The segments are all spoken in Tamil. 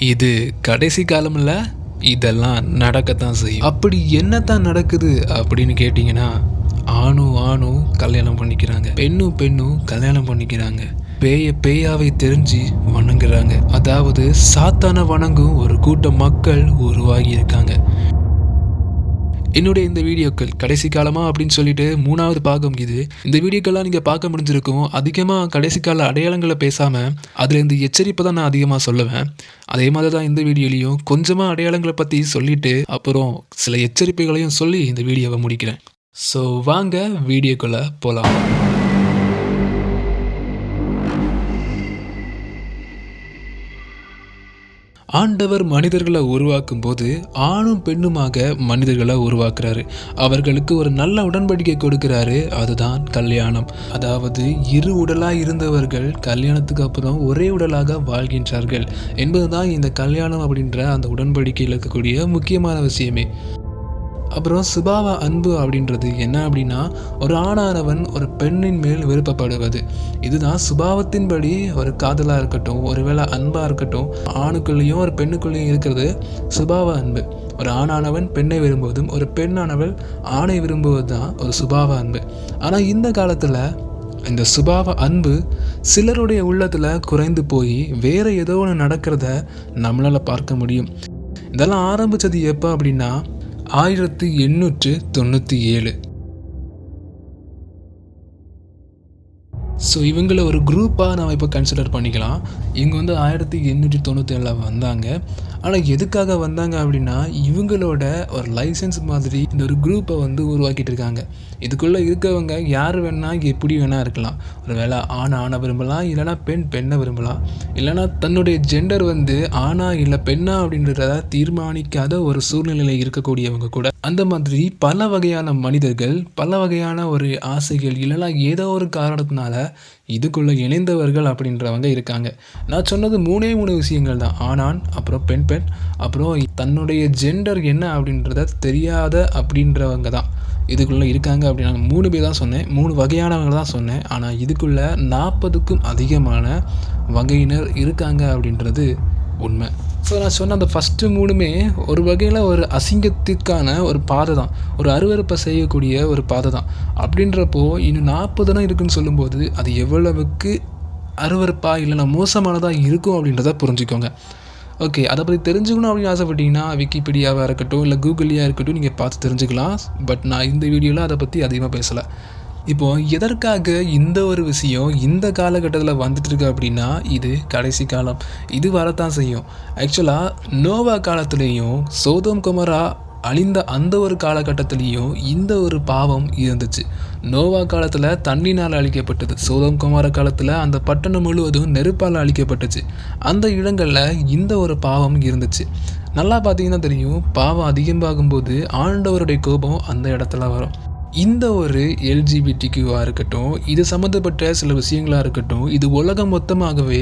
இது கடைசி காலம்ல இதெல்லாம் நடக்கத்தான் செய்யும். அப்படி என்னத்தான் நடக்குது அப்படின்னு கேட்டிங்கன்னா ஆணும் ஆணும் கல்யாணம் பண்ணிக்கிறாங்க. பெண்ணும் பெண்ணும் கல்யாணம் பண்ணிக்கிறாங்க. பேய பேயாவை தெரிஞ்சு வணங்குறாங்க. அதாவது சாத்தான வணங்கும் ஒரு கூட்டம் மக்கள் உருவாகி இருக்காங்க. என்னுடைய இந்த வீடியோக்கள் கடைசி காலமாக அப்படின்னு சொல்லிட்டு மூணாவது பாகம் இது. இந்த வீடியோக்கள்லாம் நீங்கள் பார்க்க முடிஞ்சிருக்கும். அதிகமாக கடைசி கால அடையாளங்களை பேசாமல் அதில் இந்த எச்சரிப்பை தான் நான் அதிகமாக சொல்லுவேன். அதே மாதிரி தான் இந்த வீடியோலையும் கொஞ்சமாக அடையாளங்களை பற்றி சொல்லிட்டு அப்புறம் சில எச்சரிப்புகளையும் சொல்லி இந்த வீடியோவை முடிக்கிறேன். ஸோ வாங்க வீடியோக்குள்ளே போகலாம் ஆண்டவர் மனிதர்களை உருவாக்கும் போது ஆணும் பெண்ணுமாக மனிதர்களை உருவாக்குறாரு. அவர்களுக்கு ஒரு நல்ல உடன்படிக்கை கொடுக்கிறாரு. அதுதான் கல்யாணம். அதாவது இரு உடலாக இருந்தவர்கள் கல்யாணத்துக்கு அப்புறம் ஒரே உடலாக வாழ்கின்றார்கள். என்பதுதான் இந்த கல்யாணம் அப்படின்ற அந்த உடன்படிக்கையில் இருக்கக்கூடிய முக்கியமான விஷயமே. அப்புறம் சுபாவ அன்பு அப்படின்றது என்ன அப்படின்னா ஒரு ஆணானவன் ஒரு பெண்ணின் மேல் விருப்பப்படுவது. இதுதான் சுபாவத்தின்படி ஒரு காதலாக இருக்கட்டும் ஒருவேளை அன்பாக இருக்கட்டும் ஆணுக்குள்ளேயும் ஒரு பெண்ணுக்குள்ளேயும் இருக்கிறது சுபாவ அன்பு. ஒரு ஆணானவன் பெண்ணை விரும்புவதும் ஒரு பெண்ணானவள் ஆணை விரும்புவது தான் ஒரு சுபாவ அன்பு. ஆனால் இந்த காலத்தில் இந்த சுபாவ அன்பு சிலருடைய உள்ளத்தில் குறைந்து போய் வேறு ஏதோ ஒன்று நடக்கிறத நம்மளால் பார்க்க முடியும். இதெல்லாம் ஆரம்பித்தது எப்போ அப்படின்னா ஆயிரத்தி எண்ணூற்று தொண்ணூற்றி ஏழு. ஸோ இவங்கள ஒரு குரூப்பாக நம்ம இப்போ கன்சிடர் பண்ணிக்கலாம். இங்கே வந்து ஆயிரத்தி எண்ணூற்றி தொண்ணூற்றி ஏழில் வந்தாங்க. ஆனால் எதுக்காக வந்தாங்க அப்படின்னா இவங்களோட ஒரு லைசன்ஸ் மாதிரி இந்த ஒரு குரூப்பை வந்து உருவாக்கிட்டு இருக்காங்க. இதுக்குள்ளே இருக்கவங்க யார் வேணால் எப்படி வேணால் இருக்கலாம். ஒரு வேளை ஆண் ஆணை விரும்பலாம் இல்லைனா பெண் பெண்ணை விரும்பலாம். இல்லைனா தன்னுடைய ஜெண்டர் வந்து ஆணா இல்லை பெண்ணா அப்படின்றத தீர்மானிக்காத ஒரு சூழ்நிலையில் இருக்கக்கூடியவங்க கூட. அந்த மாதிரி பல வகையான மனிதர்கள் பல வகையான ஒரு ஆசைகள் இல்லைனா ஏதோ ஒரு காரணத்தினால இதுக்குள்ளே இணைந்தவர்கள் அப்படின்றவங்க இருக்காங்க. நான் சொன்னது மூணே மூணு விஷயங்கள் தான். ஆணான் அப்புறம் பெண் பெண் அப்புறம் தன்னுடைய ஜெண்டர் என்ன அப்படின்றத தெரியாத அப்படின்றவங்க தான். இதுக்குள்ளே இருக்காங்க அப்படின்னு மூணு பேர் தான் சொன்னேன். மூணு வகையானவங்க தான் சொன்னேன். ஆனால் இதுக்குள்ளே நாற்பதுக்கும் அதிகமான வகையினர் இருக்காங்க அப்படின்றது உண்மை. ஸோ நான் சொன்ன அந்த ஃபஸ்ட்டு மூணுமே ஒரு வகையில் ஒரு அசிங்கத்திற்கான ஒரு பாதை தான். ஒரு அருவறுப்பை செய்யக்கூடிய ஒரு பாதை தான். அப்படின்றப்போ இன்னும் நாற்பது தான் இருக்குன்னு சொல்லும்போது அது எவ்வளவுக்கு அருவறுப்பாக இல்லைன்னா மோசமானதாக இருக்கும் அப்படின்றத புரிஞ்சுக்கோங்க. ஓகே அதை பற்றி தெரிஞ்சுக்கணும் அப்படின்னு ஆசைப்பட்டீங்கன்னா விக்கிபீடியாவாக இருக்கட்டும் இல்லை கூகுளியாக இருக்கட்டும் நீங்கள் பார்த்து தெரிஞ்சுக்கலாம். பட் நான் இந்த வீடியோவில் அதை பற்றி அதிகமாக பேசலை. இப்போ எதற்காக இந்த ஒரு விஷயம் இந்த காலகட்டத்தில் வந்துட்டு இருக்கு அப்படின்னா இது கடைசி காலம். இது வரத்தான் செய்யும். ஆக்சுவலாக நோவா காலத்துலேயும் சோதம் குமரா அழிந்த அந்த ஒரு காலகட்டத்திலையும் இந்த ஒரு பாவம் இருந்துச்சு. நோவா காலத்தில் தண்ணினால் அழிக்கப்பட்டது சோதம் குமார காலத்தில் அந்த பட்டணம் முழுவதும் நெருப்பால் அழிக்கப்பட்டுச்சு. அந்த இடங்களில் இந்த ஒரு பாவம் இருந்துச்சு. நல்லா பார்த்தீங்கன்னா தெரியும் பாவம் அதிகமாகும்போது ஆண்டவருடைய கோபம் அந்த இடத்துல வரும். இந்த ஒரு எல்ஜிபிடிக்யூவாக இருக்கட்டும் இது சம்மந்தப்பட்ட சில விஷயங்களாக இருக்கட்டும் இது உலகம் மொத்தமாகவே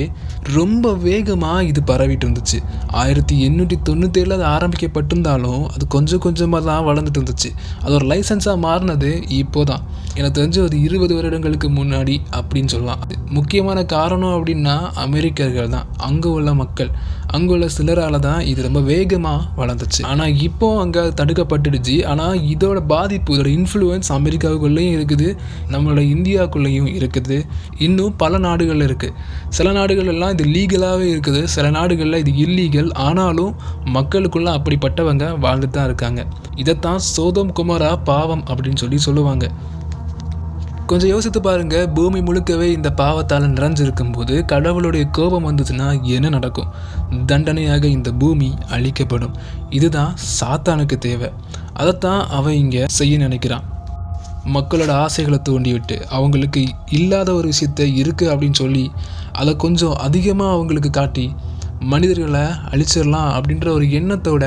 ரொம்ப வேகமாக இது பரவிட்டு இருந்துச்சு. ஆயிரத்தி எண்ணூற்றி தொண்ணூற்றேழில் அது ஆரம்பிக்கப்பட்டிருந்தாலும் அது கொஞ்சம் கொஞ்சமாக தான் வளர்ந்துட்டு இருந்துச்சு. அது ஒரு லைசன்ஸாக மாறினது இப்போ தான் எனக்கு தெரிஞ்சு ஒரு இருபது வருடங்களுக்கு முன்னாடி அப்படின்னு சொல்லலாம். முக்கியமான காரணம் அப்படின்னா அமெரிக்கர்கள் தான். அங்கே உள்ள மக்கள். அங்குள்ள சிலரால் தான் இது ரொம்ப வேகமாக வளர்ந்துச்சு. ஆனால் இப்போ அங்கே தடுக்கப்பட்டுடுச்சு. ஆனால் இதோட பாதிப்பு இதோட இன்ஃப்ளூயன்ஸ் அமெரிக்காவுக்குள்ளேயும் இருக்குது நம்மளோட இந்தியாவுக்குள்ளேயும் இருக்குது. இன்னும் பல நாடுகளில் இருக்குது சில நாடுகளெல்லாம் இது லீகலாகவே இருக்குது. சில நாடுகளில் இது இல்லீகல் ஆனாலும் மக்களுக்குள்ளே அப்படிப்பட்டவங்க வாழ்ந்துட்டு தான் இருக்காங்க. இதைத்தான் சோதம் குமாரா பாவம் அப்படின்னு சொல்லி சொல்லுவாங்க. கொஞ்சம் யோசித்து பாருங்க. பூமி முழுக்கவே இந்த பாவத்தால் நிறைஞ்சிருக்கும் போது கடவுளுடைய கோபம் வந்துச்சுன்னா என்ன நடக்கும்? தண்டனையாக இந்த பூமி அழிக்கப்படும். இதுதான் சாத்தானுக்கு தேவை. அதைத்தான் அவன் இங்கே செய்ய நினைக்கிறான். மக்களோட ஆசைகளை தூண்டிவிட்டு அவங்களுக்கு இல்லாத ஒரு விஷயத்த இருக்குது அப்படின்னு சொல்லி அதை கொஞ்சம் அதிகமாக அவங்களுக்கு காட்டி மனிதர்களை அழிச்சிடலாம் அப்படின்ற ஒரு எண்ணத்தோட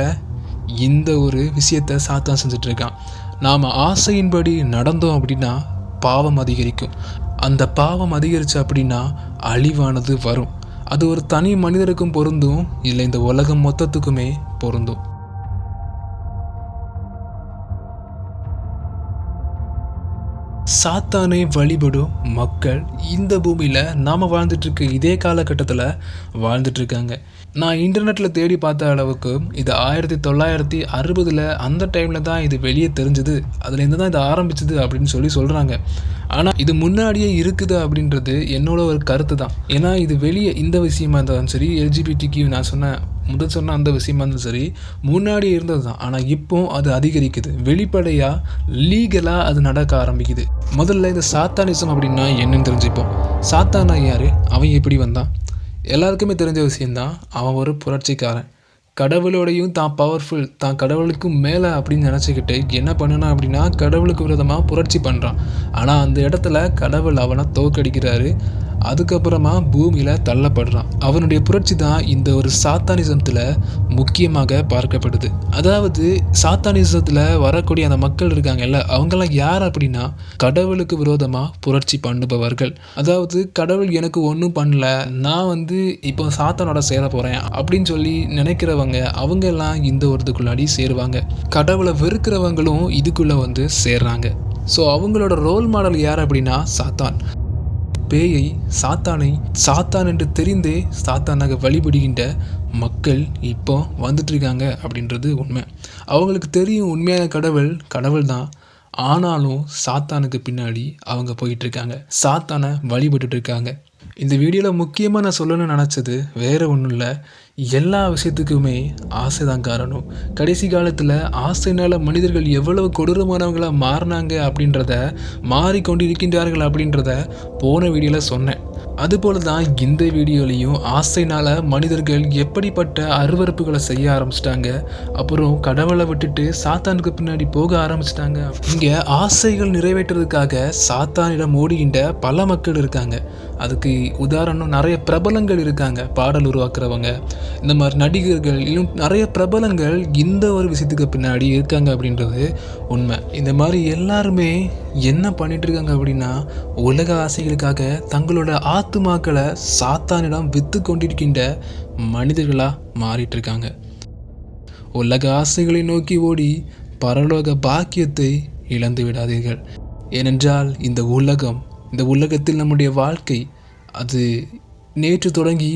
இந்த ஒரு விஷயத்த சாத்தான் செஞ்சிட்ருக்கான் நாம் ஆசையின்படி நடந்தோம் அப்படின்னா பாவம் அதிகரிக்கும். அந்த பாவம் அதிகரிச்சு அப்படின்னா அழிவானது வரும். அது ஒரு தனி மனிதருக்கும் பொருந்தும் இல்லை இந்த உலகம் மொத்தத்துக்குமே பொருந்தும். சாத்தானை வழிபடும் மக்கள் இந்த பூமியில் நாம் வாழ்ந்துட்டுருக்க இதே காலகட்டத்தில் வாழ்ந்துட்டுருக்காங்க. நான் இன்டர்நெட்டில் தேடி பார்த்த அளவுக்கு இது ஆயிரத்தி தொள்ளாயிரத்தி அறுபதில் அந்த டைமில் தான் இது வெளியே தெரிஞ்சுது. அதுலேருந்து தான் இது ஆரம்பிச்சது அப்படின்னு சொல்லி சொல்கிறாங்க ஆனால் இது முன்னாடியே இருக்குது அப்படின்றது என்னோட ஒரு கருத்து தான் ஏன்னா இது வெளியே இந்த விஷயமா இருந்தாலும் சரி எல்ஜிபிடிக்கு நான் சொன்ன முதல் சொன்ன அந்த விஷயமா இருந்தாலும் சரி முன்னாடி இருந்தது தான். ஆனால் இப்போ அது அதிகரிக்குது. வெளிப்படையாக லீகலாக அது நடக்க ஆரம்பிக்குது. முதல்ல இந்த சாத்தானிசம் அப்படின்னா என்னன்னு தெரிஞ்சுப்போம். சாத்தானா யார்? அவன் எப்படி வந்தான்? எல்லாருக்குமே தெரிஞ்ச விஷயந்தான் அவன் ஒரு புரட்சிக்காரன். கடவுளோடையும் தான் பவர்ஃபுல் தான் கடவுளுக்கும் மேலே அப்படின்னு நினச்சிக்கிட்டு என்ன பண்ணனா அப்படின்னா கடவுளுக்கு விரோதமாக புரட்சி பண்ணுறான் ஆனால் அந்த இடத்துல கடவுள் அவனை தோக்கடிக்கிறாரு அதுக்கப்புறமா பூமியில் தள்ளப்படுறான். அவனுடைய புரட்சி தான் இந்த ஒரு சாத்தானிசத்தில் முக்கியமாக பார்க்கப்படுது. அதாவது சாத்தானிசத்தில் வரக்கூடிய அந்த மக்கள் இருக்காங்கல்ல அவங்கெல்லாம் யார் அப்படின்னா கடவுளுக்கு விரோதமாக புரட்சி பண்ணுபவர்கள். அதாவது கடவுள் எனக்கு ஒன்றும் பண்ணல நான் வந்து இப்போ சாத்தானோட சேர போகிறேன் அப்படின்னு சொல்லி நினைக்கிறவங்க அவங்க எல்லாம் இந்த ஒரு இதுக்குள்ளாடி சேருவாங்க. கடவுளை வெறுக்கிறவங்களும் இதுக்குள்ளே வந்து சேர்றாங்க. ஸோ அவங்களோட ரோல் மாடல் யார் அப்படின்னா சாத்தான். பேயை சாத்தானை சாத்தான் என்று தெரிந்தே சாத்தானாக வழிபடுகின்ற மக்கள் இப்போ வந்துட்டுருக்காங்க அப்படின்றது உண்மை. அவங்களுக்கு தெரியும் உண்மையான கடவுள் கடவுள் தான் ஆனாலும் சாத்தானுக்கு பின்னாடி அவங்க போயிட்டு இருக்காங்க சாத்தானை வழிபட்டுட்டு இருக்காங்க இந்த வீடியோவில் முக்கியமாக நான் சொல்லணும்னு நினச்சது வேறு ஒன்றும் இல்லை. எல்லா விஷயத்துக்குமே ஆசை தான் காரணம். கடைசி காலத்தில் ஆசைனால் மனிதர்கள் எவ்வளவு கொடூரமானவங்களாக மாறினாங்க அப்படின்றத மாறிக்கொண்டிருக்கின்றார்கள் அப்படின்றத போன வீடியோவில் சொன்னேன். அதுபோல தான் இந்த வீடியோலையும் ஆசைனால் மனிதர்கள் எப்படிப்பட்ட அருவறுப்புகளை செய்ய ஆரம்பிச்சிட்டாங்க அப்புறம் கடவுளை விட்டுட்டு சாத்தானுக்கு பின்னாடி போக ஆரம்பிச்சிட்டாங்க. இங்கே ஆசைகள் நிறைவேற்றுறதுக்காக சாத்தானிடம் ஓடுகின்ற பல மக்கள் இருக்காங்க. அதுக்கு உதாரணம் நிறைய பிரபலங்கள் இருக்காங்க பாடல் உருவாக்குறவங்க. இந்த மாதிரி நடிகர்கள் இன்னும் நிறைய பிரபலங்கள் இந்த ஒரு விஷயத்துக்கு பின்னாடி இருக்காங்க அப்படின்றது உண்மை. இந்த மாதிரி எல்லாருமே என்ன பண்ணிட்டு இருக்காங்க அப்படின்னா உலக ஆசைகளுக்காக தங்களோட ஆத்துமாக்களை சாத்தானிடம் வித்து கொண்டிருக்கின்ற மனிதர்களாக மாறிட்டு இருக்காங்க உலக ஆசைகளை நோக்கி ஓடி பரலோக பாக்கியத்தை இழந்து விடாதீர்கள். ஏனென்றால் இந்த உலகம் இந்த உலகத்தில் நம்முடைய வாழ்க்கை அது நேற்று தொடங்கி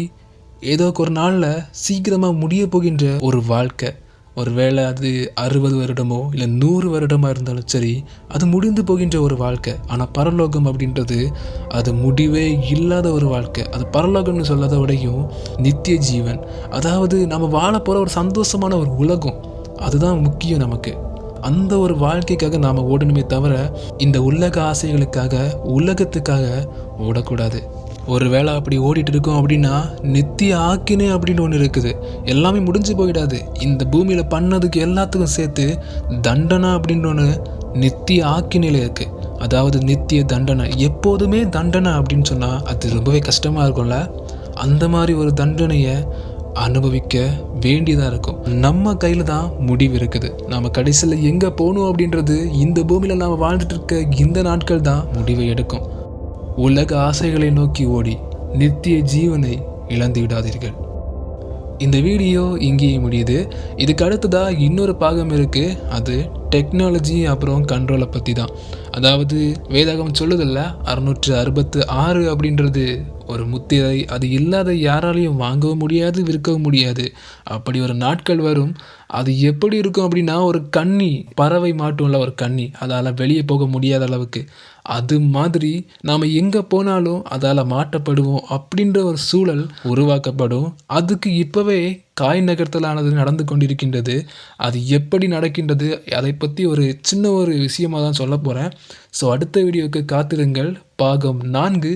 ஏதோ ஒரு நாளில் சீக்கிரமாக முடிய போகின்ற ஒரு வாழ்க்கை. ஒருவேளை அது அறுபது வருடமோ இல்லை நூறு வருடமாக இருந்தாலும் சரி அது முடிந்து போகின்ற ஒரு வாழ்க்கை. ஆனால் பரலோகம் அப்படின்றது அது முடிவே இல்லாத ஒரு வாழ்க்கை. அது பரலோகம்னு சொல்லாத விடையும் நித்திய ஜீவன். அதாவது நம்ம வாழ போகிற ஒரு சந்தோஷமான ஒரு உலகம். அதுதான் முக்கியம் நமக்கு. அந்த ஒரு வாழ்க்கைக்காக நாம் ஓடணுமே தவிர இந்த உலக ஆசைகளுக்காக உலகத்துக்காக ஓடக்கூடாது. ஒரு வேளை அப்படி ஓடிட்டு இருக்கோம் அப்படின்னா நித்திய ஆக்கினே அப்படின்னு ஒன்று இருக்குது. எல்லாமே முடிஞ்சு போயிடாது. இந்த பூமியில் பண்ணதுக்கு எல்லாத்துக்கும் சேர்த்து தண்டனை அப்படின்னு ஒன்று நித்திய ஆக்கினில் இருக்குது அதாவது நித்திய தண்டனை. எப்போதுமே தண்டனை அப்படின்னு சொன்னால் அது ரொம்பவே கஷ்டமாக இருக்கும்ல? அந்த மாதிரி ஒரு தண்டனையை அனுபவிக்க வேண்டியதாக இருக்கும். நம்ம கையில் தான் முடிவு இருக்குது. நாம் கடைசியில் எங்கே போகணும் அப்படின்றது இந்த பூமியில் நாம் வாழ்ந்துட்டு இருக்க இந்த நாட்கள் தான் முடிவை எடுக்கும். உலக ஆசைகளை நோக்கி ஓடி நித்திய ஜீவனை இழந்து விடாதீர்கள். இந்த வீடியோ இங்கேயே முடியுது. இதுக்கு அடுத்ததாக இன்னொரு பாகம் இருக்குது அது டெக்னாலஜி அப்புறம் கண்ட்ரோலை பற்றி தான் அதாவது வேதாகம் சொல்லுதில்ல அறுநூற்று அறுபத்து ஆறு அப்படின்றது ஒரு முத்திரை. அது இல்லாத யாராலையும் வாங்கவும் முடியாது விற்கவும் முடியாது. அப்படி ஒரு நாட்கள் வரும் அது எப்படி இருக்கும் அப்படின்னா ஒரு கன்னி பறவை மாட்டும்ல ஒரு கண்ணி. அதால் வெளியே போக முடியாத அளவுக்கு. அது மாதிரி நாம் எங்கே போனாலும் அதால் மாட்டப்படுவோம் அப்படின்ற ஒரு சூழல் உருவாக்கப்படும். அதுக்கு இப்போவே காய் நகர்த்தலானது நடந்து கொண்டிருக்கின்றது. அது எப்படி நடக்கின்றது? அதை பற்றி ஒரு சின்ன ஒரு விஷயமாக தான் சொல்ல போகிறேன் ஸோ அடுத்த வீடியோவுக்கு காத்திருங்கள். பாகம் நான்கு.